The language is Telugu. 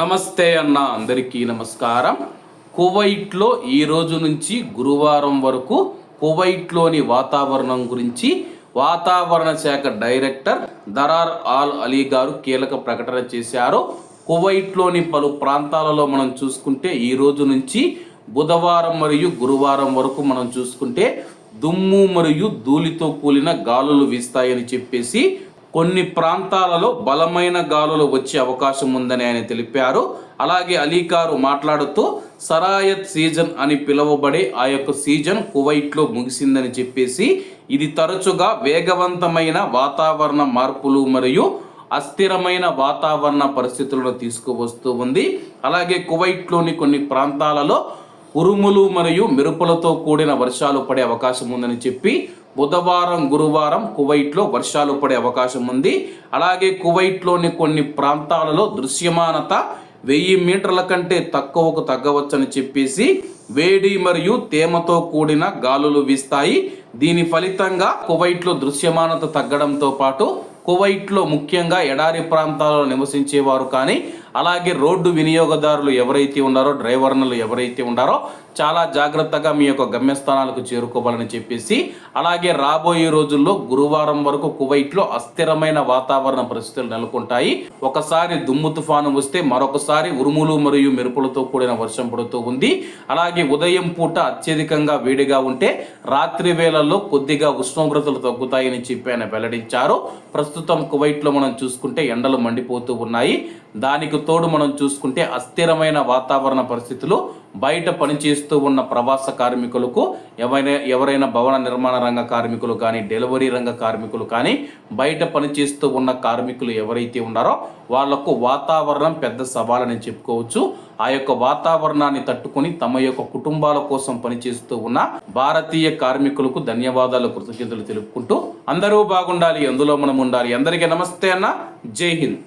నమస్తే అన్న అందరికీ నమస్కారం. కువైట్లో ఈ రోజు నుంచి గురువారం వరకు కువైట్లోని వాతావరణం గురించి వాతావరణ శాఖ డైరెక్టర్ దరార్ ఆల్ అలీ గారు కీలక ప్రకటన చేశారు. కువైట్లోని పలు ప్రాంతాలలో మనం చూసుకుంటే ఈ రోజు నుంచి బుధవారం మరియు గురువారం వరకు మనం చూసుకుంటే దుమ్ము మరియు ధూళితో కూలిన గాలులు వీస్తాయని చెప్పేసి కొన్ని ప్రాంతాలలో బలమైన గాలులు వచ్చే అవకాశం ఉందని ఆయన తెలిపారు. అలాగే అలీకారు మాట్లాడుతూ సరాయత్ సీజన్ అని పిలువబడే ఆ యొక్క సీజన్ కువైట్లో ముగిసిందని చెప్పేసి ఇది తరచుగా వేగవంతమైన వాతావరణ మార్పులు మరియు అస్థిరమైన వాతావరణ పరిస్థితులను తీసుకువస్తూ ఉంది. అలాగే కువైట్లోని కొన్ని ప్రాంతాలలో ఉరుములు మరియు మెరుపులతో కూడిన వర్షాలు పడే అవకాశం ఉందని చెప్పి బుధవారం గురువారం కువైట్లో వర్షాలు పడే అవకాశం ఉంది. అలాగే కువైట్లోని కొన్ని ప్రాంతాలలో దృశ్యమానత వెయ్యి మీటర్ల కంటే తక్కువకు తగ్గవచ్చని చెప్పేసి వేడి మరియు తేమతో కూడిన గాలులు వీస్తాయి. దీని ఫలితంగా కువైట్లో దృశ్యమానత తగ్గడంతో పాటు కువైట్లో ముఖ్యంగా ఎడారి ప్రాంతాలలో నివసించేవారు కానీ అలాగే రోడ్డు వినియోగదారులు ఎవరైతే ఉన్నారో డ్రైవర్లు ఎవరైతే ఉన్నారో చాలా జాగ్రత్తగా మీ యొక్క గమ్యస్థానాలకు చేరుకోవాలని చెప్పేసి అలాగే రాబోయే రోజుల్లో గురువారం వరకు కువైట్లో అస్థిరమైన వాతావరణ పరిస్థితులు నెలకొంటాయి. ఒకసారి దుమ్ము తుఫాను వస్తే మరొకసారి ఉరుములు మరియు మెరుపులతో కూడిన వర్షం పడుతూ ఉంది. అలాగే ఉదయం పూట అత్యధికంగా వేడిగా ఉంటే రాత్రి వేళల్లో కొద్దిగా ఉష్ణోగ్రతలు తగ్గుతాయని చెప్పి ఆయన వెల్లడించారు. ప్రస్తుతం కువైట్లో మనం చూసుకుంటే ఎండలు మండిపోతూ ఉన్నాయి. దానికి తోడు మనం చూసుకుంటే అస్థిరమైన వాతావరణ పరిస్థితులు బయట పనిచేస్తూ ఉన్న ప్రవాస కార్మికులకు ఎవరైనా ఎవరైనా భవన నిర్మాణ రంగ కార్మికులు కానీ డెలివరీ రంగ కార్మికులు కానీ బయట పనిచేస్తూ ఉన్న కార్మికులు ఎవరైతే ఉన్నారో వాళ్ళకు వాతావరణం పెద్ద సవాలని చెప్పుకోవచ్చు. ఆ యొక్క వాతావరణాన్ని తట్టుకొని తమ యొక్క కుటుంబాల కోసం పనిచేస్తూ ఉన్న భారతీయ కార్మికులకు ధన్యవాదాలు కృతజ్ఞతలు తెలుపుకుంటూ అందరూ బాగుండాలి అందులో మనం ఉండాలి. అందరికీ నమస్తే అన్న. జై హింద్.